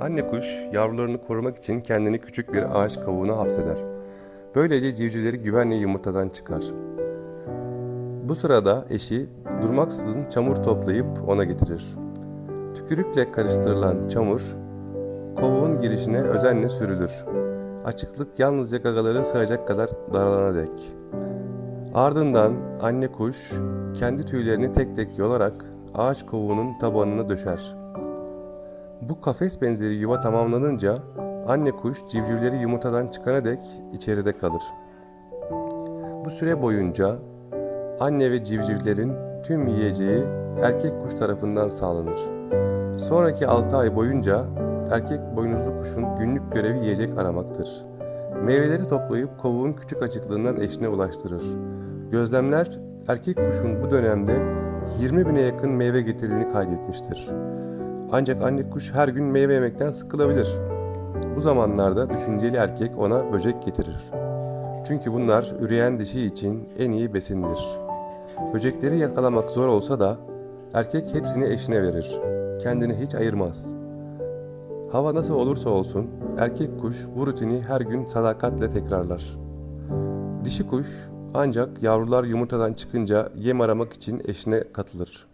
Anne kuş yavrularını korumak için kendini küçük bir ağaç kavuğuna hapseder. Böylece civcivleri güvenle yumurtadan çıkar. Bu sırada eşi durmaksızın çamur toplayıp ona getirir. Tükürükle karıştırılan çamur kovuğun girişine özenle sürülür. Açıklık yalnızca gagaları sığacak kadar daralana dek. Ardından anne kuş kendi tüylerini tek tek yolarak ağaç kovuğunun tabanına döşer. Bu kafes benzeri yuva tamamlanınca anne kuş civcivleri yumurtadan çıkana dek içeride kalır. Bu süre boyunca anne ve civcivlerin tüm yiyeceği erkek kuş tarafından sağlanır. Sonraki 6 ay boyunca erkek boynuzlu kuşun günlük görevi yiyecek aramaktır. Meyveleri toplayıp kovuğun küçük açıklığından eşine ulaştırır. Gözlemler erkek kuşun bu dönemde 20 bine yakın meyve getirdiğini kaydetmiştir. Ancak anne kuş her gün meyve yemekten sıkılabilir. Bu zamanlarda düşünceli erkek ona böcek getirir. Çünkü bunlar üreyen dişi için en iyi besindir. Böcekleri yakalamak zor olsa da erkek hepsini eşine verir. Kendini hiç ayırmaz. Hava nasıl olursa olsun erkek kuş bu rutini her gün sadakatle tekrarlar. Dişi kuş ancak yavrular yumurtadan çıkınca yem aramak için eşine katılır.